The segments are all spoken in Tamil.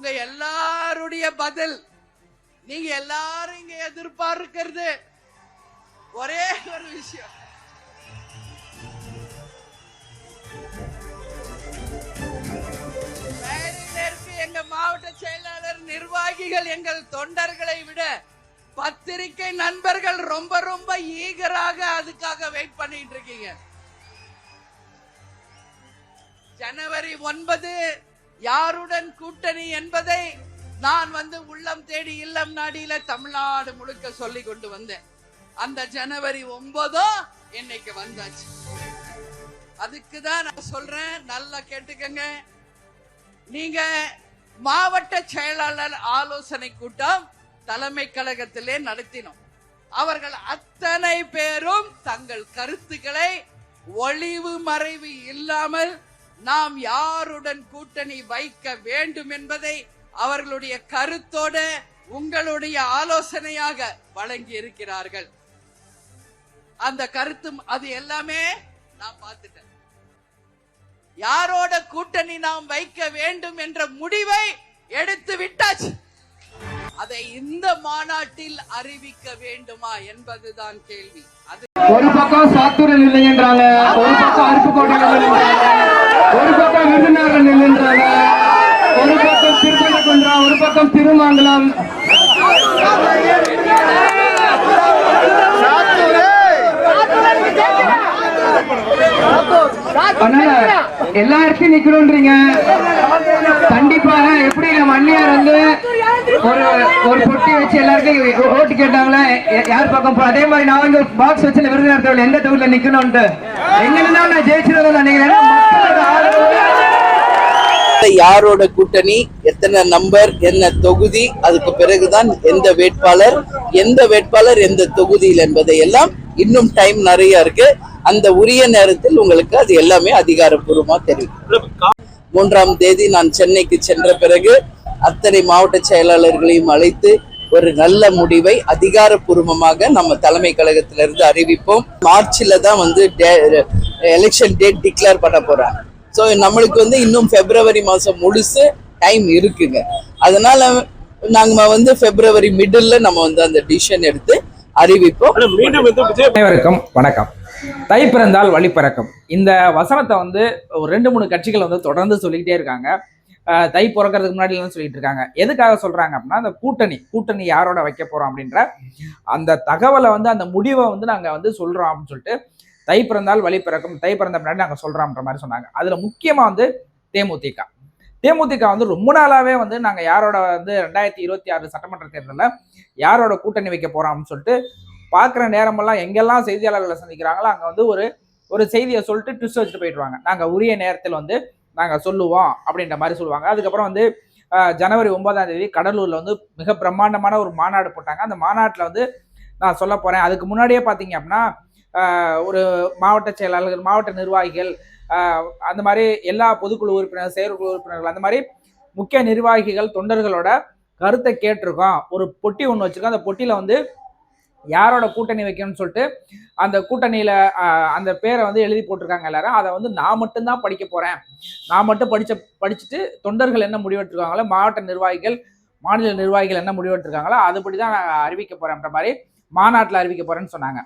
உங்க எல்லாருடைய பதில். நீங்க எல்லாரும் இங்க எதிர்பார்க்கிறது ஒரே ஒரு விஷயம். எங்க மாவட்ட செயலாளர் நிர்வாகிகள் எங்கள் தொண்டர்களை விட பத்திரிகை நண்பர்கள் ரொம்ப ரொம்ப ஈகராக அதுக்காக வெயிட் பண்ணிட்டு இருக்கீங்க. ஜனவரி ஒன்பது யாருடன் கூட்டணி என்பதை நான் வந்து உள்ளம் தேடி இல்லம் நாடியில தமிழ்நாடு முழுக்க சொல்லி கொண்டு வந்தேன். அந்த ஜனவரி ஒன்பதோ இன்னைக்கு வந்தாச்சு. அதுக்கு தான் நான் சொல்றேன் நல்லா கேட்டுக்கங்க. நீங்க மாவட்ட செயலாளர் ஆலோசனை கூட்டம் தலைமை கழகத்திலே நடத்தினோம். அவர்கள் அத்தனை பேரும் தங்கள் கருத்துக்களை ஒளிவு மறைவு இல்லாமல் நாம் யாருடன் கூட்டணி வைக்க வேண்டும் என்பதை அவர்களுடைய கருத்தோட உங்களுடைய ஆலோசனையாக வழங்கி இருக்கிறார்கள் அந்த கருத்தும் அது எல்லாமே நான் பார்த்துட்டேன். யாரோட கூட்டணி நாம் வைக்க வேண்டும் என்ற முடிவை எடுத்து விட்டாச்சு. அதை இந்த மாநாட்டில் அறிவிக்க வேண்டுமா என்பதுதான் கேள்வி. அது ஒரு பக்கம் சாத்தூரில் இல்லைன்றாங்க ஒரு பக்கம் அருப்புக்கோட்டையில் இல்லைன்றாங்க ஒரு பக்கம் விருதுநகர் இல்லைன்றாங்க ஒரு பக்கம் திருப்பரங்குன்றா ஒரு பக்கம் திருமங்கலம் அதனால எல்லா இடத்தையும் நிக்கணும்ன்றீங்க. கண்டிப்பாக எப்படி நம்ம அண்ணியார் வந்து ஒரு ஒரு பொட்டி வச்சு எல்லாருக்கும் ஓட்டு கேட்டாங்களே? யார் பக்கம் போ அதே மாதிரி நான் வந்து பாக்ஸ் வச்சு விருதுநகர் தொழில் எந்த தொகுதியில் நிக்கணும்ட்டு எங்க இருந்தாலும் நான் ஜெயிச்சிருந்தேன் நினைக்கிறேன். யாரோட கூட்டணி எத்தனை நம்பர் என்ன தொகுதி அதுக்கு பிறகுதான் எந்த வேட்பாளர் எந்த வேட்பாளர் எந்த தொகுதியில் என்பதை எல்லாம் இன்னும் டைம் நிறைய இருக்கு. அந்த உரிய நேரத்தில் உங்களுக்கு அது எல்லாமே அதிகாரப்பூர்வமா தெரியும். மூன்றாம் தேதி நான் சென்னைக்கு சென்ற பிறகு அத்தனை மாவட்ட செயலாளர்களையும் அழைத்து ஒரு நல்ல முடிவை அதிகாரப்பூர்வமாக நம்ம தலைமை கழகத்திலிருந்து அறிவிப்போம். மார்ச்ல தான் வந்து எலெக்ஷன் டேட் டிக்ளேர் பண்ண போறாங்க. ஸோ நம்மளுக்கு வந்து இன்னும் பிப்ரவரி மாசம் முழுசு டைம் இருக்குங்க. அதனால நாங்க வந்து பிப்ரவரி மிடில் நம்ம வந்து அந்த டிசிஷன் எடுத்து அறிவிப்போம். மீண்டும் அனைவருக்கும் வணக்கம். தை பிறந்தால் வழி பிறக்கும். இந்த வசனத்தை வந்து ஒரு ரெண்டு மூணு கட்சிகள் வந்து தொடர்ந்து சொல்லிக்கிட்டே இருக்காங்க. தை பிறக்கிறதுக்கு முன்னாடி எல்லாம் சொல்லிட்டு இருக்காங்க. எதுக்காக சொல்றாங்க அப்படின்னா அந்த கூட்டணி கூட்டணி யாரோட வைக்க போறோம் அப்படின்ற அந்த தகவலை வந்து அந்த முடிவை வந்து நாங்க வந்து சொல்றோம் அப்படின்னு சொல்லிட்டு தை பிறந்தால் வழி பிறக்கும். தை பிறந்த பின்னாடி நாங்கள் சொல்கிறோம்ன்ற மாதிரி சொன்னாங்க. அதில் முக்கியமாக வந்து தேமுதிக. தேமுதிக வந்து ரொம்ப நாளாகவே வந்து நாங்கள் யாரோட வந்து ரெண்டாயிரத்தி இருபத்தி ஆறு சட்டமன்ற தேர்தலில் யாரோட கூட்டணி வைக்க போகிறோம்னு சொல்லிட்டு பார்க்குற நேரமெல்லாம் எங்கெல்லாம் செய்தியாளர்களை சந்திக்கிறாங்களோ அங்கே வந்து ஒரு ஒரு செய்தியை சொல்லிட்டு ட்விஸ்ட் வச்சுட்டு போயிடுவாங்க. நாங்கள் உரிய நேரத்தில் வந்து நாங்கள் சொல்லுவோம் அப்படின்ற மாதிரி சொல்லுவாங்க. அதுக்கப்புறம் வந்து ஜனவரி ஒன்பதாம் தேதி கடலூரில் வந்து மிக பிரம்மாண்டமான ஒரு மாநாடு போட்டாங்க. அந்த மாநாட்டில் வந்து நான் சொல்ல போகிறேன் அதுக்கு முன்னாடியே பார்த்தீங்க அப்படின்னா ஒரு மாவட்ட செயலாளர்கள் மாவட்ட நிர்வாகிகள் அந்த மாதிரி எல்லா பொதுக்குழு உறுப்பினர் செயற்குழு உறுப்பினர்கள் அந்த மாதிரி முக்கிய நிர்வாகிகள் தொண்டர்களோட கருத்தை கேட்டிருக்கோம். ஒரு பொட்டி ஒன்று வச்சுருக்கோம். அந்த பொட்டியில் வந்து யாரோட கூட்டணி வைக்கணும்னு சொல்லிட்டு அந்த கூட்டணியில் அந்த பேரை வந்து எழுதி போட்டிருக்காங்க எல்லாரும். அதை வந்து நான் மட்டும்தான் படிக்க போகிறேன் நான் மட்டும் படித்த படிச்சுட்டு தொண்டர்கள் என்ன முடிவெடுத்துருக்காங்களோ மாவட்ட நிர்வாகிகள் மாநில நிர்வாகிகள் என்ன முடிவெடுத்துருக்காங்களோ அதுபடி தான் நான் அறிவிக்க போகிறேன்ற மாதிரி மாநாட்டில் அறிவிக்க போகிறேன்னு சொன்னாங்க.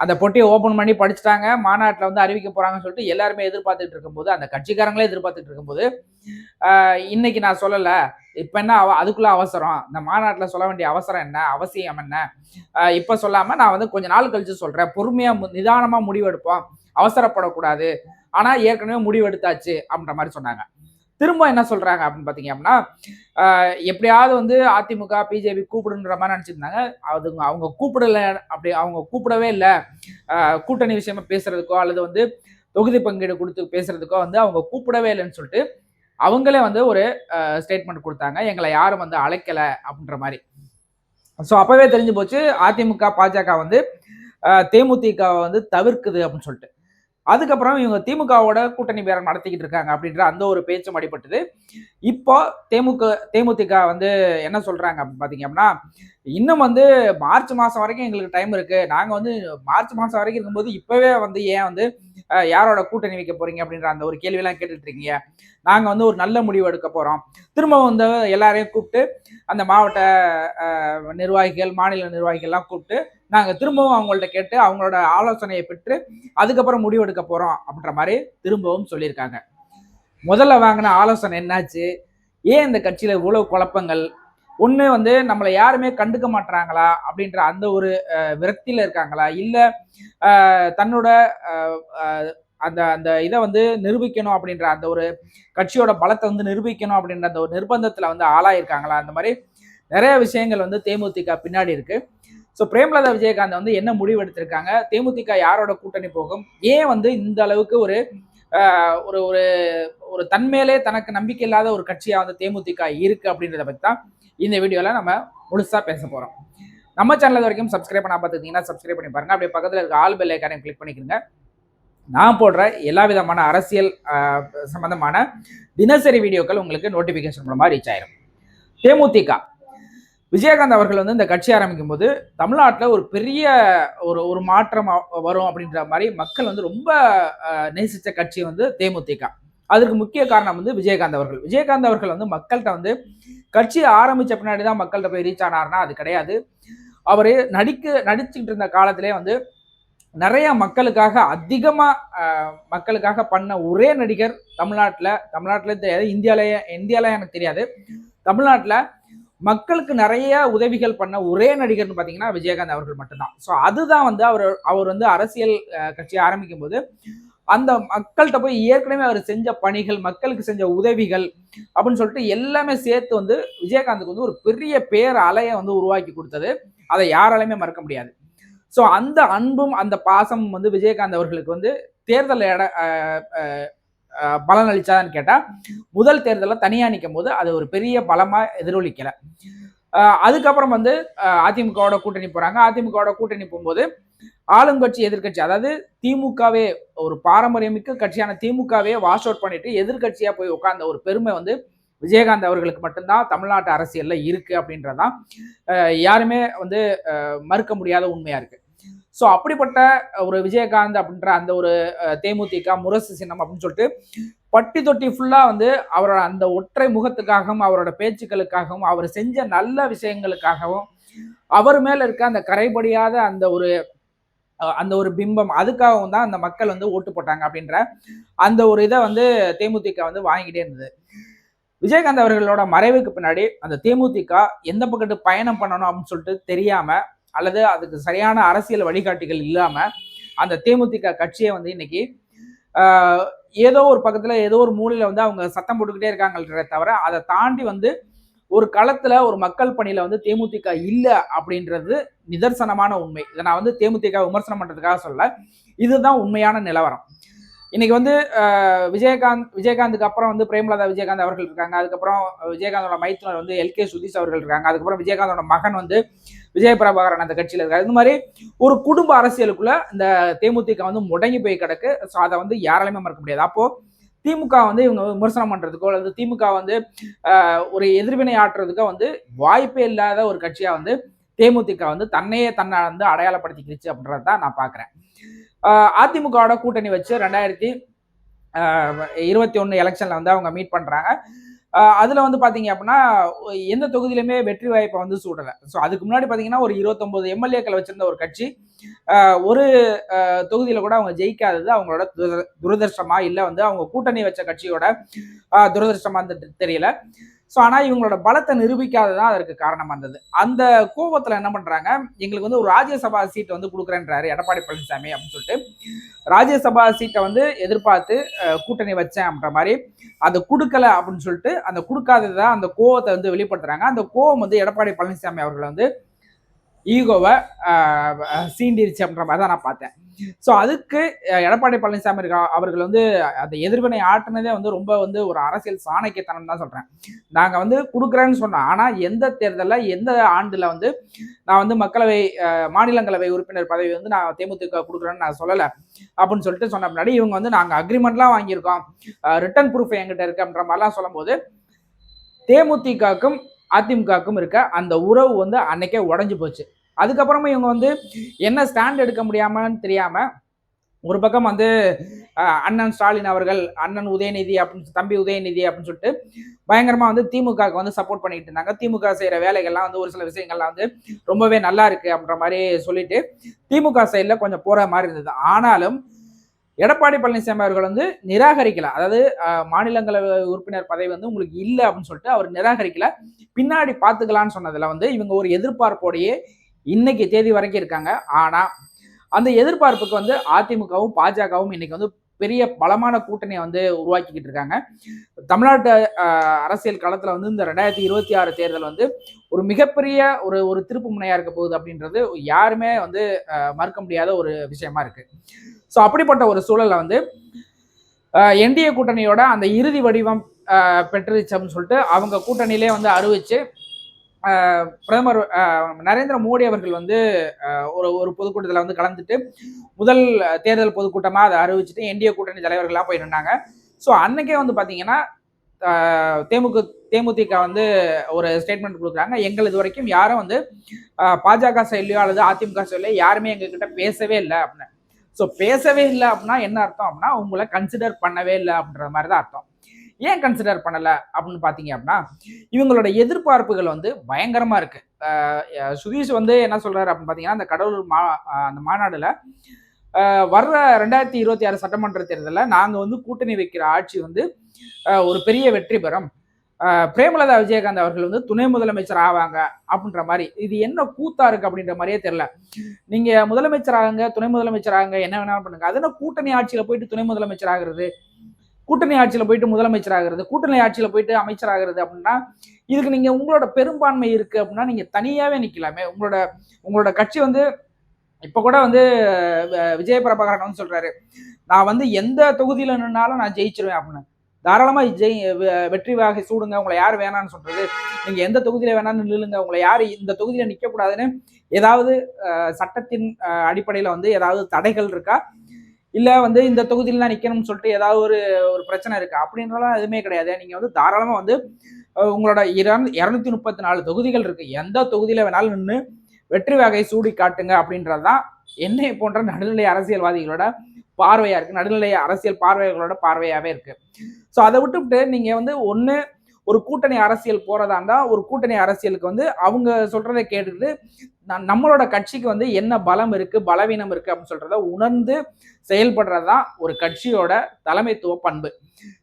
அந்த பொட்டியை ஓப்பன் பண்ணி படிச்சுட்டாங்க. மாநாட்டில் வந்து அறிவிக்க போகிறாங்கன்னு சொல்லிட்டு எல்லாருமே எதிர்பார்த்துட்டு இருக்கும்போது அந்த கட்சிக்காரங்களே எதிர்பார்த்துட்டு இருக்கும்போது இன்னைக்கு நான் சொல்லலை. இப்போ என்ன அவ அதுக்குள்ள அவசரம். இந்த மாநாட்டில் சொல்ல வேண்டிய அவசரம் என்ன? அவசியம் என்ன? இப்போ சொல்லாமல் நான் வந்து கொஞ்ச நாள் கழிச்சு சொல்கிறேன் பொறுமையாக மு- முடிவெடுப்போம். அவசரப்படக்கூடாது. ஆனால் ஏற்கனவே முடிவெடுத்தாச்சு அப்படின்ற மாதிரி சொன்னாங்க. திரும்ப என்ன சொல்றாங்க அப்படின்னு பாத்தீங்க அப்படின்னா எப்படியாவது வந்து அதிமுக பிஜேபி கூப்பிடுன்ற மாதிரி நினைச்சிருந்தாங்க. அது அவங்க கூப்பிடல அப்படி அவங்க கூப்பிடவே இல்லை. கூட்டணி விஷயமா பேசுறதுக்கோ அல்லது வந்து தொகுதி பங்கீடு கொடுத்து பேசுறதுக்கோ வந்து அவங்க கூப்பிடவே இல்லைன்னு சொல்லிட்டு அவங்களே வந்து ஒரு ஸ்டேட்மெண்ட் கொடுத்தாங்க. எங்களை யாரும் வந்து அழைக்கல அப்படின்ற மாதிரி. ஸோ அப்பவே தெரிஞ்சு போச்சு அதிமுக பாஜக வந்து தேமுதிக தேமுதிகவை வந்து தவிர்க்குது அப்படின்னு சொல்லிட்டு. அதுக்கப்புறம் இவங்க திமுகவோட கூட்டணி பேரம் நடத்திக்கிட்டு இருக்காங்க அப்படின்ற அந்த ஒரு பேச்சும் அடிபட்டது. இப்போ தேமுக தேமுதிக வந்து என்ன சொல்றாங்க அப்படின்னு பாத்தீங்க அப்படின்னா இன்னும் வந்து மார்ச் மாசம் வரைக்கும் எங்களுக்கு டைம் இருக்கு. நாங்க வந்து மார்ச் மாசம் வரைக்கும் இருக்கும்போது இப்பவே வந்து ஏன் வந்து யாரோட கூட்டணி வைக்க போறீங்க அப்படின்ற அந்த ஒரு கேள்வியெல்லாம் கேட்டுட்டு இருக்கீங்க நாங்க வந்து ஒரு நல்ல முடிவு எடுக்க போறோம். திரும்ப வந்து எல்லாரையும் கூப்பிட்டு அந்த மாவட்ட நிர்வாகிகள் மாநில நிர்வாகிகள்லாம் கூப்பிட்டு நாங்க திரும்பவும் அவங்கள்ட்ட கேட்டு அவங்களோட ஆலோசனையை பெற்று அதுக்கப்புறம் முடிவு எடுக்க போறோம் அப்படின்ற மாதிரி திரும்பவும் சொல்லியிருக்காங்க. முதல்ல வாங்கின ஆலோசனை என்னாச்சு? ஏன் இந்த கட்சியில இவ்வளவு குழப்பங்கள்? ஒண்ணு வந்து நம்மளை யாருமே கண்டுக்க மாட்றாங்களா அப்படின்ற அந்த ஒரு விரக்தியில் இருக்காங்களா? இல்லை தன்னோட அந்த அந்த இதை வந்து நிரூபிக்கணும் அப்படின்ற அந்த ஒரு கட்சியோட பலத்தை வந்து நிரூபிக்கணும் அப்படின்ற அந்த ஒரு நிர்பந்தத்துல வந்து ஆளாயிருக்காங்களா? அந்த மாதிரி நிறைய விஷயங்கள் வந்து தேமுதிக பின்னாடி இருக்கு. ஸோ பிரேமலதா விஜயகாந்த் வந்து என்ன முடிவு எடுத்திருக்காங்க? தேமுதிக யாரோட கூட்டணி போகும்? ஏன் வந்து இந்த அளவுக்கு ஒரு ஆஹ், ஒரு ஒரு ஒரு தன்மேலே தனக்கு நம்பிக்கை இல்லாத ஒரு கட்சியாக வந்து தேமுதிக இருக்கு அப்படின்றத பற்றி தான் இந்த வீடியோவில் நம்ம முழுசா பேச போகிறோம் நம்ம சேனல் வரைக்கும் சப்ஸ்கிரைப் பண்ண பார்த்துக்கிட்டீங்கன்னா சப்ஸ்கிரைப் பண்ணி பாருங்க. அப்படியே பக்கத்தில் இருக்க ஆல் பெல் ஐக்கானையும் கிளிக் பண்ணிக்கிறங்க நான் போடுற எல்லா விதமான அரசியல் ஆஹ், சம்பந்தமான தினசரி வீடியோக்கள் உங்களுக்கு நோட்டிஃபிகேஷன் மூலமாக ரீச் ஆயிரும். தேமுதிக. விஜயகாந்த் அவர்கள் வந்து இந்த கட்சி ஆரம்பிக்கும் போது தமிழ்நாட்டில் ஒரு பெரிய ஒரு ஒரு மாற்றம் வரும் அப்படின்ற மாதிரி மக்கள் வந்து ரொம்ப நேசித்த கட்சி வந்து தேமுதிக. அதற்கு முக்கிய காரணம் வந்து விஜயகாந்த் அவர்கள். விஜயகாந்த் அவர்கள் வந்து மக்கள்கிட்ட வந்து கட்சி ஆரம்பிச்ச பின்னாடி தான் மக்கள்கிட்ட போய் ரீச் ஆனார்னா அது கிடையாது. அவர் நடிக்க நடிச்சுட்டு இருந்த காலத்திலே வந்து நிறைய மக்களுக்காக அதிகமாக மக்களுக்காக பண்ண ஒரே நடிகர் தமிழ்நாட்டில் தமிழ்நாட்டில் தெரியாது இந்தியாவிலேயே இந்தியால எனக்கு தெரியாது. தமிழ்நாட்டில் மக்களுக்கு நிறைய உதவிகள் பண்ண ஒரே நடிகர்னு பார்த்தீங்கன்னா விஜயகாந்த் அவர்கள் மட்டும்தான். ஸோ அதுதான் வந்து அவர் அவர் வந்து அரசியல் கட்சி கட்சியை ஆரம்பிக்கும் போது அந்த மக்கள்கிட்ட போய் ஏற்கனவே அவர் செஞ்ச பணிகள் மக்களுக்கு செஞ்ச உதவிகள் அப்படின்னு சொல்லிட்டு எல்லாமே சேர்த்து வந்து விஜயகாந்துக்கு வந்து ஒரு பெரிய பேர் அலையை வந்து உருவாக்கி கொடுத்தது. அதை யாராலையுமே மறக்க முடியாது. ஸோ அந்த அன்பும் அந்த பாசமும் வந்து விஜயகாந்த் அவர்களுக்கு வந்து தேர்தல் இட அஹ், கேட்டால் பலன் அளிச்சாதான்னு முதல் தேர்தலில் தனியாக நிற்கும் போது அது ஒரு பெரிய பலமாக எதிரொலிக்கலை. அதுக்கப்புறம் வந்து அதிமுகவோட கூட்டணி போகிறாங்க அதிமுகவோட கூட்டணி போகும்போது ஆளுங்கட்சி எதிர்க்கட்சி அதாவது திமுகவே ஒரு பாரம்பரியமிக்க கட்சியான திமுகவே வாஷ் அவுட் பண்ணிட்டு எதிர்கட்சியாக போய் உட்கார்ந்த ஒரு பெருமை வந்து விஜயகாந்த் அவர்களுக்கு மட்டும்தான் தமிழ்நாட்டு அரசியலில் இருக்குது அப்படின்றதான் யாருமே வந்து மறுக்க முடியாத உண்மையாக இருக்குது ஸோ அப்படிப்பட்ட ஒரு விஜயகாந்த் அப்படின்ற அந்த ஒரு தேமுதிக முரசு சின்னம் அப்படின்னு சொல்லிட்டு பட்டி தொட்டி ஃபுல்லாக வந்து அவரோட அந்த ஒற்றை முகத்துக்காகவும் அவரோட பேச்சுக்களுக்காகவும் அவர் செஞ்ச நல்ல விஷயங்களுக்காகவும் அவர் மேலே இருக்க அந்த கரைபடியாத அந்த ஒரு அந்த ஒரு பிம்பம் அதுக்காகவும் தான் அந்த மக்கள் வந்து ஓட்டு போட்டாங்க அப்படின்ற அந்த ஒரு இதை வந்து தேமுதிக வந்து வாங்கிட்டே இருந்தது. விஜயகாந்த் அவர்களோட மறைவுக்கு பின்னாடி அந்த தேமுதிக எந்த பக்கத்து பயணம் பண்ணணும் அப்படின்னு சொல்லிட்டு தெரியாமல் அல்லது அதுக்கு சரியான அரசியல் வழிகாட்டிகள் இல்லாமல் அந்த தேமுதிக கட்சியை வந்து இன்னைக்கு ஏதோ ஒரு பக்கத்தில் ஏதோ ஒரு மூலையில் வந்து அவங்க சத்தம் போட்டுக்கிட்டே இருக்காங்கன்றத தவிர அதை தாண்டி வந்து ஒரு களத்தில் ஒரு மக்கள் பணியில் வந்து தேமுதிக இல்லை அப்படின்றது நிதர்சனமான உண்மை. இதை நான் வந்து தேமுதிக விமர்சனம் பண்ணுறதுக்காக சொல்ல இதுதான் உண்மையான நிலவரம். இன்னைக்கு வந்து விஜயகாந்த் விஜயகாந்துக்கு அப்புறம் வந்து பிரேமலதா விஜயகாந்த் அவர்கள் இருக்காங்க. அதுக்கப்புறம் விஜயகாந்தோட மைத்துனர் வந்து எல்கே சுதீஷ் அவர்கள் இருக்காங்க. அதுக்கப்புறம் விஜயகாந்தோட மகன் வந்து விஜய பிரபாகரன் அந்த கட்சியில் இருக்காரு. இந்த மாதிரி ஒரு குடும்ப அரசியலுக்குள்ள இந்த தேமுதிக வந்து முடங்கி போய் கிடக்கு. ஸோ அதை வந்து யாராலையுமே மறக்க முடியாது. அப்போ திமுக வந்து இவங்க விமர்சனம் பண்றதுக்கோ அல்லது திமுக வந்து ஒரு எதிர்வினை ஆற்றுறதுக்கோ வந்து வாய்ப்பே இல்லாத ஒரு கட்சியா வந்து தேமுதிக வந்து தன்னையே தன்னை வந்து அடையாளப்படுத்திக்கிடுச்சு அப்படின்றத நான் பார்க்குறேன் அதிமுகவோட கூட்டணி வச்சு ரெண்டாயிரத்தி இருபத்தி ஒன்று எலெக்ஷனில் வந்து அவங்க மீட் பண்ணுறாங்க அதில் வந்து பார்த்தீங்க அப்படின்னா எந்த தொகுதியிலுமே வெற்றி வாய்ப்பை வந்து சூடலை. ஸோ அதுக்கு முன்னாடி பார்த்தீங்கன்னா ஒரு இருபத்தொம்போது எம்எல்ஏக்கள் வச்சுருந்த ஒரு கட்சி ஒரு தொகுதியில் கூட அவங்க ஜெயிக்காதது அவங்களோட துர- இல்லை வந்து அவங்க கூட்டணி வச்ச கட்சியோட துரதிருஷ்டமாக தெரியல. ஸோ ஆனால் இவங்களோட பலத்தை நிரூபிக்காததான் அதற்கு காரணமாக இருந்தது அந்த கோபத்தில் என்ன பண்ணுறாங்க எங்களுக்கு வந்து ஒரு ராஜ்யசபா சீட்டை வந்து கொடுக்குறேன்றாரு எடப்பாடி பழனிசாமி அப்படின்னு சொல்லிட்டு. ராஜ்யசபா சீட்டை வந்து எதிர்பார்த்து கூட்டணி வச்சேன் அப்படின்ற மாதிரி. அதை கொடுக்கல அப்படின்னு சொல்லிட்டு அந்த கொடுக்காததை அந்த கோவத்தை வந்து வெளிப்படுத்துகிறாங்க அந்த கோவம் வந்து எடப்பாடி பழனிசாமி அவர்கள் வந்து ஈகோவை சீண்டிருச்சு அப்படின்ற மாதிரி தான் நான் பார்த்தேன். ஸோ அதுக்கு எடப்பாடி பழனிசாமி இருக்கா- அவர்கள் வந்து அந்த எதிர்வினை ஆட்டுனதே வந்து ரொம்ப வந்து ஒரு அரசியல் சாணக்கியத்தனம் தான் சொல்றேன். நாங்கள் வந்து கொடுக்குறேன்னு சொன்னோம். ஆனால் எந்த தேர்தலில் எந்த ஆண்டில் வந்து நான் வந்து மக்களவை மாநிலங்களவை உறுப்பினர் பதவி வந்து நான் தேமுதிக கொடுக்குறேன்னு நான் சொல்லலை. அப்படின்னு சொல்லிட்டு சொன்ன முன்னாடி இவங்க வந்து நாங்கள் அக்ரிமெண்ட்லாம் வாங்கியிருக்கோம். ரிட்டர்ன் ப்ரூஃப் என்கிட்ட இருக்குன்ற மாதிரிலாம் சொல்லும்போது தேமுதிகக்கும் அதிமுகவுக்கும் இருக்க அந்த உறவு வந்து அன்னைக்கே உடஞ்சு போச்சு. அதுக்கப்புறமா இவங்க வந்து என்ன ஸ்டாண்ட் எடுக்க முடியாமன்னு தெரியாம ஒரு பக்கம் வந்து அண்ணன் ஸ்டாலின் அவர்கள் அண்ணன் உதயநிதி அப்படின்னு தம்பி உதயநிதி அப்படின்னு சொல்லிட்டு பயங்கரமா வந்து திமுகவுக்கு வந்து சப்போர்ட் பண்ணிட்டு இருந்தாங்க. திமுக செய்யற வேலைகள்லாம் வந்து ஒரு சில விஷயங்கள்லாம் வந்து ரொம்பவே நல்லா இருக்கு அப்படின்ற மாதிரி சொல்லிட்டு திமுக சைட்ல கொஞ்சம் போற மாதிரி இருந்தது. ஆனாலும் எடப்பாடி பழனிசாமி அவர்கள் வந்து நிராகரிக்கல. அதாவது மாநிலங்களவை உறுப்பினர் பதவி வந்து உங்களுக்கு இல்லை அப்படின்னு சொல்லிட்டு அவர் நிராகரிக்கல. பின்னாடி பார்த்துக்கலான்னு சொன்னதுல வந்து இவங்க ஒரு எதிர்பார்ப்போடையே இன்னைக்கு தேதி வரைக்கும் இருக்காங்க. ஆனா அந்த எதிர்பார்ப்புக்கு வந்து அதிமுகவும் பாஜகவும் இன்னைக்கு வந்து பெரிய பலமான கூட்டணியை வந்து உருவாக்கிக்கிட்டு இருக்காங்க. தமிழ்நாட்டு அரசியல் களத்தில் வந்து இந்த ரெண்டாயிரத்தி இருபத்தி ஆறு தேர்தல் வந்து ஒரு மிகப்பெரிய ஒரு ஒரு திருப்பு முனையா இருக்க போகுது அப்படின்றது யாருமே வந்து மறுக்க முடியாத ஒரு விஷயமா இருக்கு. ஸோ அப்படிப்பட்ட ஒரு சூழல்ல வந்து என்டிஏ கூட்டணியோட அந்த இறுதி வடிவம் பெற்றுச்சம்னு சொல்லிட்டு அவங்க கூட்டணியிலே வந்து அறிவிச்சு பிரதமர் நரேந்திர மோடி அவர்கள் வந்து ஒரு ஒரு பொதுக்கூட்டத்தில் வந்து கலந்துட்டு முதல் தேர்தல் பொதுக்கூட்டமாக அதை அறிவிச்சுட்டு என்டிஏ கூட்டணி தலைவர்கள்லாம் போய் நின்னாங்க ஸோ அன்னைக்கே வந்து பார்த்தீங்கன்னா தேமுக தேமுதிக வந்து ஒரு ஸ்டேட்மெண்ட் கொடுக்குறாங்க. எங்கள் இது வரைக்கும் யாரும் வந்து பாஜக சைட்லையோ அல்லது அதிமுக சைட்லையோ யாருமே எங்ககிட்ட பேசவே இல்லை அப்படின்னு. ஸோ பேசவே இல்லை அப்படின்னா என்ன அர்த்தம் அப்படின்னா உங்களை கன்சிடர் பண்ணவே இல்லை அப்படின்ற மாதிரி தான் அர்த்தம். ஏன் கன்சிடர் பண்ணலை அப்படின்னு பார்த்தீங்க அப்படின்னா இவங்களோட எதிர்பார்ப்புகள் வந்து பயங்கரமா இருக்கு. சுதீஷ் வந்து என்ன சொல்றாரு அப்படின்னு பார்த்தீங்கன்னா அந்த கடலூர் மா அந்த மாநாடுல வர்ற ரெண்டாயிரத்தி இருபத்தி ஆறு சட்டமன்ற தேர்தலில் நாங்கள் வந்து கூட்டணி வைக்கிற ஆட்சி வந்து ஒரு பெரிய வெற்றி பெறும். பிரேமலதா விஜயகாந்த் அவர்கள் வந்து துணை முதலமைச்சர் ஆவாங்க அப்படின்ற மாதிரி. இது என்ன கூத்தா இருக்கு அப்படின்ற மாதிரியே தெரியல. நீங்க முதலமைச்சர் ஆகுங்க துணை முதலமைச்சர் ஆகுங்க என்ன வேணாலும் பண்ணுங்க. அது என்ன கூட்டணி ஆட்சியில போயிட்டு துணை முதலமைச்சர் ஆகுறது? கூட்டணி ஆட்சியில் போயிட்டு முதலமைச்சர் ஆகிறது கூட்டணி ஆட்சியில் போயிட்டு அமைச்சர் ஆகிறது அப்படின்னா இதுக்கு நீங்கள் உங்களோட பெரும்பான்மை இருக்குது அப்படின்னா நீங்கள் தனியாகவே நிற்கலாமே உங்களோட உங்களோட கட்சி வந்து இப்போ கூட வந்து விஜய பிரபாகரன் வந்து சொல்கிறாரு நான் வந்து எந்த தொகுதியில் நின்னாலும் நான் ஜெயிச்சிருவேன் அப்படின்னு. தாராளமாக ஜெய் வெ- வெற்றி வாகை சூடுங்க உங்களை யார் வேணாம்னு சொல்கிறது நீங்கள் எந்த தொகுதியில் வேணாலும் நில்லுங்க உங்களை யார் இந்த தொகுதியில் நிற்கக்கூடாதுன்னு ஏதாவது சட்டத்தின் அடிப்படையில் வந்து ஏதாவது தடைகள் இருக்கா? இல்லை வந்து இந்த தொகுதியில் தான் நிற்கணும்னு சொல்லிட்டு ஏதாவது ஒரு ஒரு பிரச்சனை இருக்குது அப்படின்றலாம் எதுவுமே கிடையாது. நீங்கள் வந்து தாராளமாக வந்து உங்களோட இரண் இரநூத்தி முப்பத்தி நாலு தொகுதிகள் இருக்குது எந்த தொகுதியில் வேணாலும் நின்று வெற்றி வகை சூடி காட்டுங்க அப்படின்றது தான் என்னை போன்ற நடுநிலை அரசியல்வாதிகளோட பார்வையாக இருக்குது நடுநிலை அரசியல் பார்வைகளோட பார்வையாகவே இருக்குது ஸோ அதை விட்டுவிட்டு நீங்கள் வந்து ஒன்று ஒரு கூட்டணி அரசியல் போறதா இருந்தா ஒரு கூட்டணி அரசியலுக்கு வந்து அவங்க சொல்றதை கேட்டுக்கிட்டு நம்மளோட கட்சிக்கு வந்து என்ன பலம் இருக்கு பலவீனம் இருக்கு அப்படின்னு சொல்றத உணர்ந்து செயல்படுறது தான் ஒரு கட்சியோட தலைமைத்துவ பண்பு.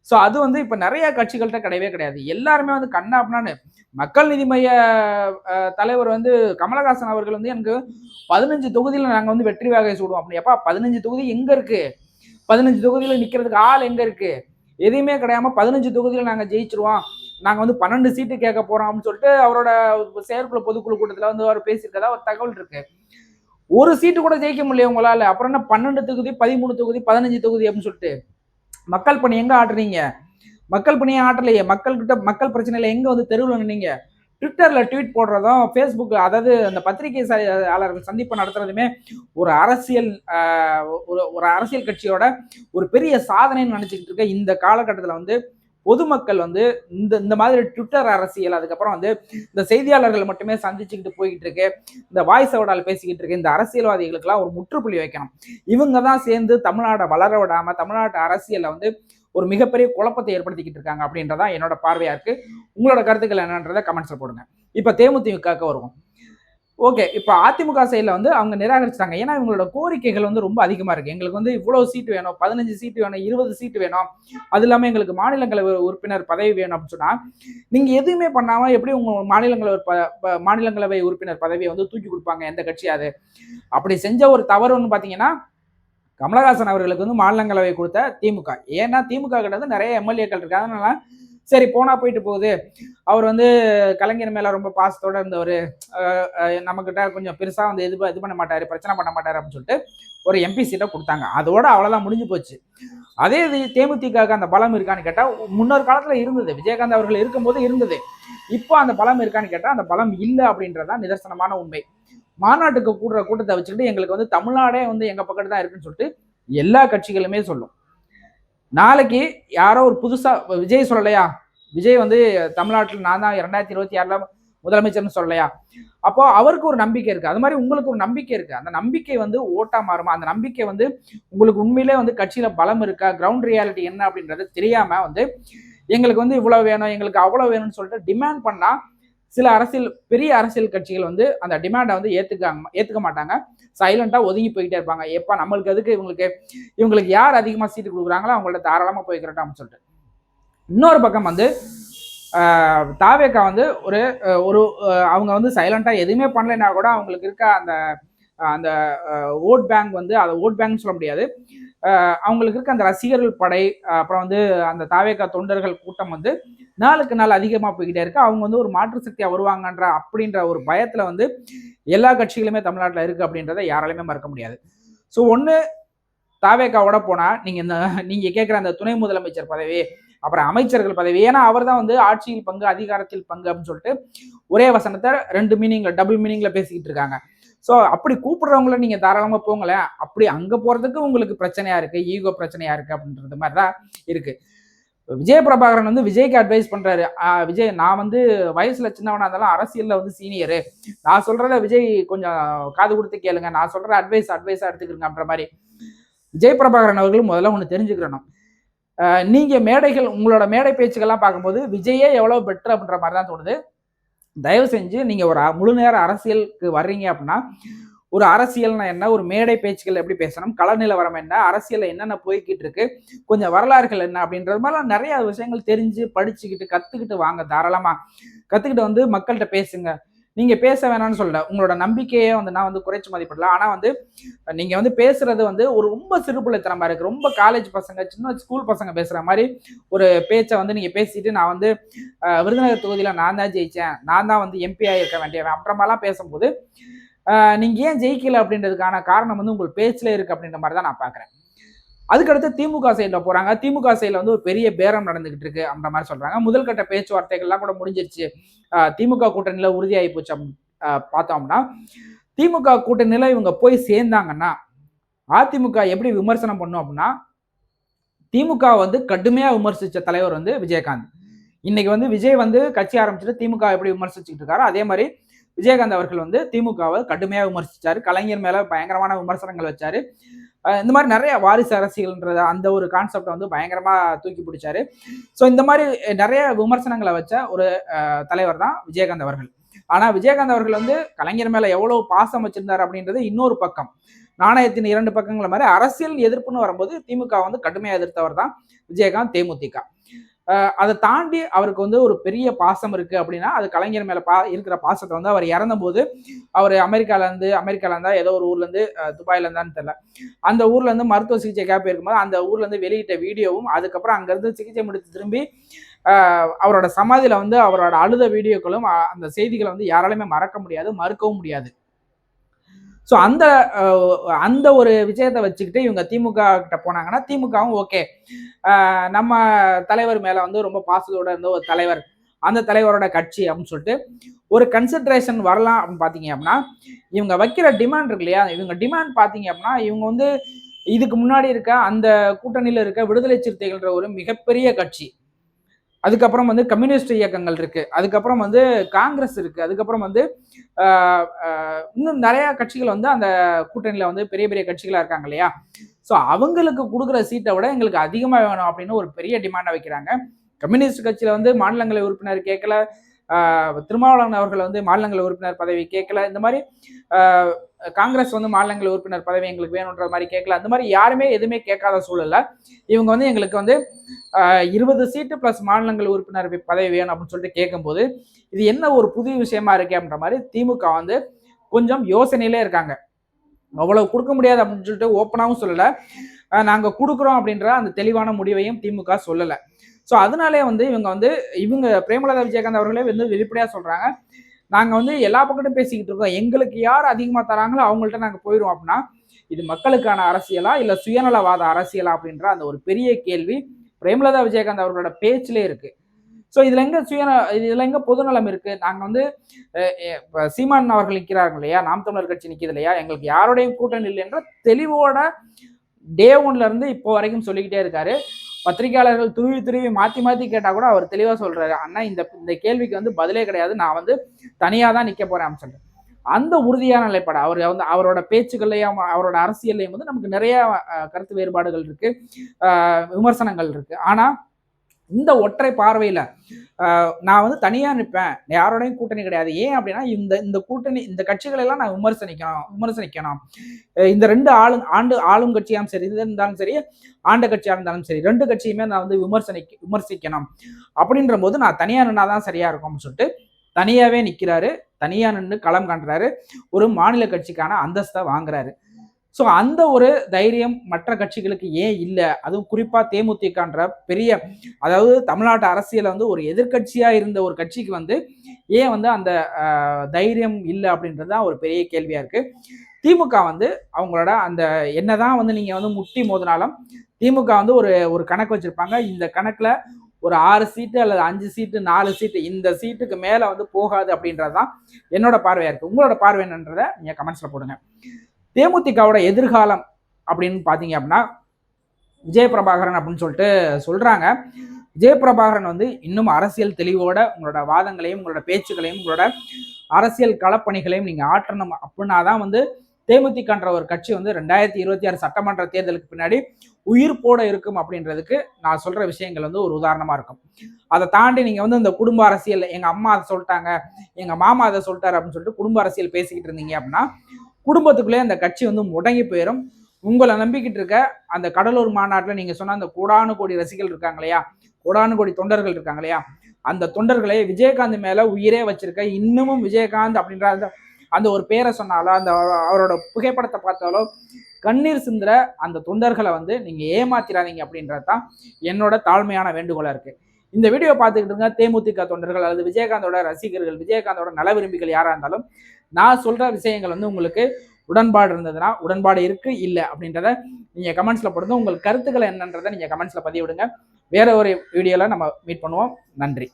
ஸோ அது வந்து இப்போ நிறைய கட்சிகள்கிட்ட கிடையவே கிடையாது. எல்லாருமே வந்து கண்ணா அப்படின்னு மக்கள் நீதி மைய தலைவர் வந்து கமலஹாசன் அவர்கள் வந்து எனக்கு பதினஞ்சு தொகுதியில் நாங்கள் வந்து வெற்றி வாகை சூடுவோம் அப்படி எப்பா பதினஞ்சு தொகுதி எங்க இருக்கு? பதினஞ்சு தொகுதியில் நிக்கிறதுக்கு ஆள் எங்க இருக்கு? எதையுமே கிடையாம பதினஞ்சு தொகுதியில் நாங்கள் ஜெயிச்சிருவோம். நாங்கள் வந்து பன்னெண்டு சீட்டு கேட்க போகிறோம் அப்படின்னு சொல்லிட்டு அவரோட செயற்குழு பொதுக்குழு கூட்டத்தில் வந்து அவர் பேசியிருக்கதா ஒரு தகவல் இருக்கு. ஒரு சீட்டு கூட ஜெயிக்க முடியல உங்களால்? அப்புறம் என்ன பன்னெண்டு தொகுதி பதிமூணு தொகுதி பதினஞ்சு தொகுதி அப்படின்னு சொல்லிட்டு. மக்கள் பணி எங்கே ஆட்டுறீங்க? மக்கள் பணியை ஆட்டலையே. மக்கள்கிட்ட மக்கள் பிரச்சனையில் எங்கே வந்து தெருவில் நின்னீங்க? ட்விட்டரில் ட்வீட் போடுறதும் ஃபேஸ்புக் அதாவது அந்த பத்திரிகை ஆளர்கள் சந்திப்பு நடத்துறதுமே ஒரு அரசியல் ஒரு ஒரு அரசியல் கட்சியோட ஒரு பெரிய சாதனைன்னு நினச்சிக்கிட்டு இருக்க இந்த காலகட்டத்தில் வந்து பொதுமக்கள் வந்து இந்த இந்த மாதிரி ட்விட்டர் அரசியல் அதுக்கப்புறம் வந்து இந்த செய்தியாளர்கள் மட்டுமே சந்திச்சுக்கிட்டு போய்கிட்டு இருக்கு. இந்த வாய்ஸ் அவுடால் பேசிக்கிட்டு இருக்கு. இந்த அரசியல்வாதிகளுக்கெல்லாம் ஒரு முற்றுப்புள்ளி வைக்கணும். இவங்க தான் சேர்ந்து தமிழ்நாடை வளர விடாம தமிழ்நாட்டு அரசியலில் வந்து ஒரு மிகப்பெரிய குழப்பத்தை ஏற்படுத்திக்கிட்டு இருக்காங்க அப்படின்றதான் என்னோட பார்வையா இருக்கு. உங்களோட கருத்துக்கள் என்னன்றதை கமெண்ட்ஸில் போடுங்க. இப்போ தேமுதிமுக வருவோம். ஓகே இப்போ அதிமுக சைடில் வந்து அவங்க நிராகரிச்சிட்டாங்க. ஏன்னா இவங்களோட கோரிக்கைகள் வந்து ரொம்ப அதிகமாக இருக்குது எங்களுக்கு வந்து இவ்வளோ சீட்டு வேணும் பதினஞ்சு சீட்டு வேணும் இருபது சீட்டு வேணும். அது இல்லாமல் எங்களுக்கு மாநிலங்களவை உறுப்பினர் பதவி வேணும் அப்படின்னு சொன்னால் நீங்கள் எதுவுமே பண்ணாமல் எப்படி உங்கள் மாநிலங்களவை ப- மாநிலங்களவை உறுப்பினர் பதவியை வந்து தூக்கி கொடுப்பாங்க? எந்த கட்சி அது? அப்படி செஞ்ச ஒரு தவறுன்னு பார்த்தீங்கன்னா கமலஹாசன் அவர்களுக்கு வந்து மாநிலங்களவை கொடுத்த திமுக. ஏன்னா திமுக கிட்ட வந்து நிறைய எம்எல்ஏக்கள் இருக்காங்க அதனால சரி போனா போயிட்டு போகுது. அவர் வந்து கலைஞர் மேல ரொம்ப பாசத்தோட இருந்தவர். நம்மக்கிட்ட கொஞ்சம் பெருசா வந்து இது இது பண்ண மாட்டாரு பிரச்சனை பண்ண மாட்டாரு அப்படின்னு சொல்லிட்டு ஒரு எம்பி சீட்டை கொடுத்தாங்க. அதோட அவ்வளவுதான் முடிஞ்சு போச்சு. அதே இது தேமுதிக அந்த பலம் இருக்கான்னு கேட்டா முன்னொரு காலத்துல இருந்தது. விஜயகாந்த் அவர்கள் இருக்கும்போது இருந்தது. இப்போ அந்த பலம் இருக்கான்னு கேட்டா அந்த பலம் இல்லை அப்படின்றதான் நிதர்சனமான உண்மை. மாநாட்டுக்கு கூடுற கூட்டத்தை வச்சுக்கிட்டு எங்களுக்கு வந்து தமிழ்நாடே வந்து எங்க பக்கத்து தான் இருக்குன்னு சொல்லிட்டு எல்லா கட்சிகளுமே சொல்லும். நாளைக்கு யாரோ ஒரு புதுசாக விஜய் சொல்லலையா? விஜய் வந்து தமிழ்நாட்டில் நான் தான் இரண்டாயிரத்தி இருபத்தி ஆறில் முதலமைச்சர்னு சொல்லலையா? அப்போ அவருக்கு ஒரு நம்பிக்கை இருக்கு. அது மாதிரி உங்களுக்கு ஒரு நம்பிக்கை இருக்கு. அந்த நம்பிக்கை வந்து ஓட்டா மாறுமா? அந்த நம்பிக்கை வந்து உங்களுக்கு உண்மையிலே வந்து கட்சியில பலம் இருக்கா? கிரவுண்ட் ரியாலிட்டி என்ன அப்படின்றது தெரியாம வந்து எங்களுக்கு வந்து இவ்வளவு வேணும் எங்களுக்கு அவ்வளவு வேணும்னு சொல்லிட்டு டிமாண்ட் பண்ணா சில அரசியல் பெரிய அரசியல் கட்சிகள் வந்து அந்த டிமாண்டை வந்து ஏற்றுக்காங்க ஏற்றுக்க மாட்டாங்க. சைலண்ட்டாக ஒதுங்கி போய்கிட்டே இருப்பாங்க. எப்போ நம்மளுக்கு எதுக்கு இவங்களுக்கு இவங்களுக்கு யார் அதிகமாக சீட்டு கொடுக்குறாங்களோ அவங்கள்ட்ட தாராளமாக போய்க்கிறட்டும் அப்படின்னு சொல்லிட்டு. இன்னொரு பக்கம் வந்து தாவேக்கா வந்து ஒரு ஒரு அவங்க வந்து சைலண்ட்டாக எதுவுமே பண்ணலைன்னா கூட அவங்களுக்கு இருக்க அந்த அந்த ஓட் பேங்க் வந்து அதை ஓட் பேங்க்னு சொல்ல முடியாது. அவங்களுக்கு இருக்க அந்த ரசிகர்கள் படை அப்புறம் வந்து அந்த தாவேக்கா தொண்டர்கள் கூட்டம் வந்து நாளுக்கு நாள் அதிகமாக போய்கிட்டே இருக்கு. அவங்க வந்து ஒரு மாற்று சக்தியாக வருவாங்கன்ற அப்படின்ற ஒரு பயத்தில் வந்து எல்லா கட்சிகளுமே தமிழ்நாட்டில் இருக்குது அப்படின்றத யாராலையுமே மறக்க முடியாது. ஸோ ஒன்று தாவேக்காவோட போனால் நீங்கள் இந்த நீங்கள் கேட்குற அந்த துணை முதலமைச்சர் பதவி அப்புறம் அமைச்சர்கள் பதவி ஏன்னா அவர் தான் வந்து ஆட்சியில் பங்கு அதிகாரத்தில் பங்கு அப்படின்னு சொல்லிட்டு ஒரே வசனத்தை ரெண்டு மீனிங்ல டபுள் மீனிங்ல பேசிக்கிட்டு இருக்காங்க. ஸோ அப்படி கூப்பிடுறவங்கள நீங்கள் தாராளமாக போங்களேன். அப்படி அங்கே போகிறதுக்கு உங்களுக்கு பிரச்சனையாக இருக்குது ஈகோ பிரச்சனையாக இருக்குது அப்படின்றது மாதிரி தான் இருக்குது விஜய பிரபாகரன் வந்து விஜய்க்கு அட்வைஸ் பண்றாரு. விஜய் நான் வந்து வயசுல சின்னவனா இருந்தாலும் அரசியல்ல வந்து சீனியரு நான் சொல்றத விஜய் கொஞ்சம் காது கொடுத்து கேளுங்க. நான் சொல்ற அட்வைஸ் அட்வைஸா எடுத்துக்கிறங்க அப்படின்ற மாதிரி. விஜய் பிரபாகரன் அவர்கள் முதல்ல ஒன்று தெரிஞ்சுக்கிறணும். நீங்கள் நீங்க மேடைகள் உங்களோட மேடை பேச்சுக்கள்லாம் பார்க்கும்போது விஜயே எவ்வளவு பெட்டர் அப்படின்ற மாதிரி தான் தோணுது. தயவு செஞ்சு நீங்கள் ஒரு முழு நேர அரசியலுக்கு வர்றீங்க அப்படின்னா ஒரு அரசியல்னா என்ன? ஒரு மேடை பேச்சுக்கள் எப்படி பேசணும்? கள நிலவரம் என்ன? அரசியலில் என்னென்ன போய்கிட்டு இருக்கு? கொஞ்சம் வரலாறுகள் என்ன? அப்படின்றது மாதிரிலாம் நிறைய விஷயங்கள் தெரிஞ்சு படிச்சுக்கிட்டு கற்றுக்கிட்டு வாங்க தாராளமாக கற்றுக்கிட்டு வந்து மக்கள்கிட்ட பேசுங்க. நீங்க பேச வேணாம்னு சொல்லல. உங்களோட நம்பிக்கையை வந்து நான் வந்து குறைச்சி மதிப்பிடல. ஆனா வந்து நீங்க வந்து பேசுறது வந்து ஒரு ரொம்ப சிறுபிள்ளைத்தனமா இருக்கு. ரொம்ப காலேஜ் பசங்க சின்ன ஸ்கூல் பசங்க பேசுற மாதிரி ஒரு பேச்சை வந்து நீங்க பேசிட்டு நான் வந்து விருதுநகர் தொகுதியில நான் தான் ஜெயிச்சேன். நான் தான் வந்து எம்பி இருக்க வேண்டியவன். அப்புறமாலாம் பேசும்போது நீங்கள் நீங்க ஏன் ஜெயிக்கல அப்படின்றதுக்கான காரணம் வந்து உங்கள் பேச்சில் இருக்கு அப்படின்ற மாதிரி தான் நான் பாக்குறேன் அதுக்கடுத்து திமுக சைடில் போறாங்க. திமுக சைடில் வந்து ஒரு பெரிய பேரம் நடந்துகிட்டு இருக்கு அப்படின்ற மாதிரி சொல்றாங்க. முதல் கட்ட பேச்சுவார்த்தைகள்லாம் கூட முடிஞ்சிருச்சு. அஹ், திமுக கூட்டணியில் உறுதியாகி போச்சு பார்த்தோம்னா திமுக கூட்டணியில் இவங்க போய் சேர்ந்தாங்கன்னா அதிமுக எப்படி விமர்சனம் பண்ணும் அப்படின்னா திமுக வந்து கடுமையாக விமர்சிச்ச தலைவர் வந்து விஜயகாந்த். இன்னைக்கு வந்து விஜய் வந்து கட்சி ஆரம்பிச்சுட்டு திமுக எப்படி விமர்சிச்சுட்டு இருக்காரோ அதே மாதிரி விஜயகாந்த் அவர்கள் வந்து திமுகவை கடுமையாக விமர்சித்தார் கலைஞர் மேலே பயங்கரமான விமர்சனங்கள் வச்சாரு. இந்த மாதிரி நிறைய வாரிசு அரசியல்ன்றத அந்த ஒரு கான்செப்டை வந்து பயங்கரமாக தூக்கி பிடிச்சாரு. ஸோ இந்த மாதிரி நிறைய விமர்சனங்களை வச்ச ஒரு தலைவர் தான் விஜயகாந்த் அவர்கள். ஆனால் விஜயகாந்த் அவர்கள் வந்து கலைஞர் மேலே எவ்வளோ பாசம் வச்சிருந்தார் அப்படின்றது இன்னொரு பக்கம். நாணயத்தின் இரண்டு பக்கங்களை மாதிரி அரசியல் எதிர்ப்புன்னு வரும்போது திமுக வந்து கடுமையாக எதிர்த்தவர் தான் விஜயகாந்த் தேமுதிக. அதை தாண்டி அவருக்கு வந்து ஒரு பெரிய பாசம் இருக்கு அப்படின்னா அது கலைஞர் மேல பா இருக்கிற பாசத்தை வந்து அவர் இறந்தபோது அவர் அமெரிக்கால இருந்து அமெரிக்கால இருந்தா ஏதோ ஒரு ஊர்ல இருந்து துபாயில இருந்தான்னு தெரியல. அந்த ஊர்ல இருந்து மருத்துவ சிகிச்சைக்காக போயிருக்கும்போது அந்த ஊர்ல இருந்து வெளியிட்ட வீடியோவும் அதுக்கப்புறம் அங்க இருந்து சிகிச்சை முடித்து திரும்பி அவரோட சமாதியில வந்து அவரோட அழுத வீடியோக்களும் அந்த செய்திகளை வந்து யாராலுமே மறக்க முடியாது மறுக்கவும் முடியாது. ஸோ அந்த அந்த ஒரு விஷயத்தை வச்சுக்கிட்டு இவங்க திமுக கிட்ட போனாங்கன்னா திமுகவும் ஓகே நம்ம தலைவர் மேலே வந்து ரொம்ப பாசத்தோட இருந்த ஒரு தலைவர் அந்த தலைவரோட கட்சி அப்படின்னு சொல்லிட்டு ஒரு கன்சன்ட்ரேஷன் வரலாம் அப்படின்னு பார்த்தீங்க அப்படின்னா இவங்க வைக்கிற டிமாண்ட் இருக்கு இல்லையா? இவங்க டிமாண்ட் பார்த்தீங்க அப்படின்னா இவங்க வந்து இதுக்கு முன்னாடி இருக்க அந்த கூட்டணியில் இருக்க விடுதலை சிறுத்தைகள்ன்ற ஒரு மிகப்பெரிய கட்சி. அதுக்கப்புறம் வந்து கம்யூனிஸ்ட் இயக்கங்கள் இருக்கு. அதுக்கப்புறம் வந்து காங்கிரஸ் இருக்கு. அதுக்கப்புறம் வந்து இன்னும் நிறைய கட்சிகள் வந்து அந்த கூட்டணியில வந்து பெரிய பெரிய கட்சிகளா இருக்காங்க இல்லையா? ஸோ அவங்களுக்கு கொடுக்குற சீட்டை விட எங்களுக்கு அதிகமாக வேணும் அப்படின்னு ஒரு பெரிய டிமாண்டை வைக்கிறாங்க. கம்யூனிஸ்ட் கட்சியில வந்து மாநிலங்களவை உறுப்பினர் கேட்கல. திருமாவளவன் அவர்கள் வந்து மாநிலங்களவை உறுப்பினர் பதவி கேட்கல. இந்த மாதிரி காங்கிரஸ் வந்து மாநிலங்களவை உறுப்பினர் பதவி எங்களுக்கு வேணுன்ற மாதிரி கேட்கல. அந்த மாதிரி யாருமே எதுவுமே கேட்காத சூழல்ல இவங்க வந்து எங்களுக்கு வந்து இருபது சீட்டு பிளஸ் மாநிலங்கள் உறுப்பினர் பதவி வேணும் அப்படின்னு சொல்லிட்டு கேட்கும்போது இது என்ன ஒரு புதிய விஷயமா இருக்கு அப்படின்ற மாதிரி திமுக வந்து கொஞ்சம் யோசனையிலே இருக்காங்க. அவ்வளவு கொடுக்க முடியாது அப்படின்னு சொல்லிட்டு ஓப்பனாகவும் சொல்லலை. நாங்கள் கொடுக்குறோம் அப்படின்ற அந்த தெளிவான முடிவையும் திமுக சொல்லலை. ஸோ அதனாலே வந்து இவங்க வந்து இவங்க பிரேமலதா விஜயகாந்த் அவர்களே வந்து வெளிப்படையாக சொல்கிறாங்க நாங்கள் வந்து எல்லா பக்கத்தும் பேசிக்கிட்டு இருக்கோம். எங்களுக்கு யார் அதிகமாக தராங்களோ அவங்கள்ட்ட நாங்கள் போயிடுவோம் அப்படின்னா இது மக்களுக்கான அரசியலா இல்லை சுயநலவாத அரசியலா அப்படின்ற அந்த ஒரு பெரிய கேள்வி பிரேமலதா விஜயகாந்த் அவர்களோட பேச்சிலே இருக்கு. ஸோ இதில் எங்கே சுயநல இதில் எங்கே பொதுநலம் இருக்குது நாங்கள் வந்து அஹ், சீமான் அவர்கள் நிற்கிறாங்க இல்லையா? நாம் தமிழர் கட்சி நிற்கிது இல்லையா? எங்களுக்கு யாரோடையும் கூட்டணி இல்லை என்ற தெளிவோட டே ஒன்லேருந்து இப்போ வரைக்கும் சொல்லிக்கிட்டே இருக்காரு. பத்திரிகையாளர்கள் துருவி துருவி மாத்தி மாத்தி கேட்டா கூட அவர் தெளிவா சொல்றாரு அண்ணா இந்த இந்த கேள்விக்கு வந்து பதிலே கிடையாது. நான் வந்து தனியா தான் நிக்க போறேன் அப்படின்னு சொல்லிட்டு அந்த உறுதியான நிலைப்பாடு அவர் வந்து அவரோட பேச்சுக்கள்லையும் அவரோட அரசியல்லையும் வந்து நமக்கு நிறைய கருத்து வேறுபாடுகள் இருக்கு விமர்சனங்கள் இருக்கு. ஆனா இந்த ஒற்றை பார்வையில நான் வந்து தனியா நிற்பேன் யாரோடையும் கூட்டணி கிடையாது. ஏன் அப்படின்னா இந்த இந்த கூட்டணி இந்த கட்சிகளெல்லாம் நான் விமர்சனிக்கணும் விமர்சனிக்கணும். இந்த ரெண்டு ஆளு ஆண்டு ஆளும் கட்சியாகவும் சரி இது இருந்தாலும் சரி ஆண்ட கட்சியாக இருந்தாலும் சரி ரெண்டு கட்சியுமே நான் வந்து விமர்சனிக்க விமர்சிக்கணும். அப்படின்ற போது நான் தனியா நின்னாதான் சரியா இருக்கும்னு சொல்லிட்டு தனியாவே நிற்கிறாரு தனியா நின்று களம் காண்றாரு. ஒரு மாநில கட்சிக்கான அந்தஸ்தை வாங்குறாரு. ஸோ அந்த ஒரு தைரியம் மற்ற கட்சிகளுக்கு ஏன் இல்லை? அதுவும் குறிப்பாக தேமுதிகன்ற பெரிய அதாவது தமிழ்நாட்டு அரசியல வந்து ஒரு எதிர்கட்சியாக இருந்த ஒரு கட்சிக்கு வந்து ஏன் வந்து அந்த தைரியம் இல்லை அப்படின்றது தான் ஒரு பெரிய கேள்வியாக இருக்குது திமுக வந்து அவங்களோட அந்த என்னதான் வந்து நீங்கள் வந்து முட்டி மோதினாலும் திமுக வந்து ஒரு ஒரு கணக்கு வச்சுருப்பாங்க. இந்த கணக்கில் ஒரு ஆறு சீட்டு அல்லது அஞ்சு சீட்டு நாலு சீட்டு இந்த சீட்டுக்கு மேலே வந்து போகாது அப்படின்றது தான் என்னோட பார்வையாக இருக்குது உங்களோட பார்வை என்னன்றதை நீங்கள் கமெண்ட்ஸில் போடுங்க. தேமுதிகவோட எதிர்காலம் அப்படின்னு பார்த்தீங்க அப்படின்னா விஜயபிரபாகரன் அப்படின்னு சொல்லிட்டு சொல்கிறாங்க விஜயபிரபாகரன் வந்து இன்னும் அரசியல் தெளிவோட உங்களோட வாதங்களையும் உங்களோட பேச்சுகளையும் உங்களோட அரசியல் களப்பணிகளையும் நீங்கள் ஆற்றணும் அப்படின்னா தான் வந்து தேமுதிகன்ற ஒரு கட்சி வந்து ரெண்டாயிரத்தி இருபத்தி ஆறு சட்டமன்ற தேர்தலுக்கு பின்னாடி உயிர் போட இருக்கும் அப்படின்றதுக்கு நான் சொல்கிற விஷயங்கள் வந்து ஒரு உதாரணமா இருக்கும். அதை தாண்டி நீங்கள் வந்து இந்த குடும்ப அரசியல் எங்க அம்மா அதை சொல்லிட்டாங்க எங்க மாமா அதை சொல்லிட்டாரு அப்படின்னு சொல்லிட்டு குடும்ப அரசியல் பேசிக்கிட்டு இருந்தீங்க அப்படின்னா குடும்பத்துக்குள்ளே அந்த கட்சி வந்து முடங்கி போயிடும் உங்களை நம்பிக்கிட்டு இருக்க அந்த கடலூர் மாநாட்டில் நீங்கள் சொன்ன அந்த கோடானு கோடி ரசிகர்கள் இருக்காங்க இல்லையா? கோடானு கோடி தொண்டர்கள் இருக்காங்க இல்லையா? அந்த தொண்டர்களை விஜயகாந்த் மேலே உயிரே வச்சிருக்க இன்னமும் விஜயகாந்த் அப்படின்ற அந்த அந்த ஒரு பேரை சொன்னாலோ அந்த அவரோட புகைப்படத்தை பார்த்தாலோ கண்ணீர் சிந்துற அந்த தொண்டர்களை வந்து நீங்கள் ஏமாத்திராதீங்க அப்படின்றது தான் என்னோட தாழ்மையான வேண்டுகோளாக இருக்குது இந்த வீடியோ பார்த்துக்கிட்டு இருங்க தேமுதிக தொண்டர்கள் அல்லது விஜயகாந்தோட ரசிகர்கள் விஜயகாந்தோட நல விரும்பிகள் யாரா இருந்தாலும் நான் சொல்ற விஷயங்கள் வந்து உங்களுக்கு உடன்பாடு இருந்ததுன்னா உடன்பாடு இருக்கு இல்லை அப்படின்றத நீங்க கமெண்ட்ஸ்ல போடுங்க. உங்கள் கருத்துக்கள் என்னன்றதை நீங்க கமெண்ட்ஸ்ல பதிவிடுங்க. வேற ஒரு வீடியோல நம்ம மீட் பண்ணுவோம். நன்றி.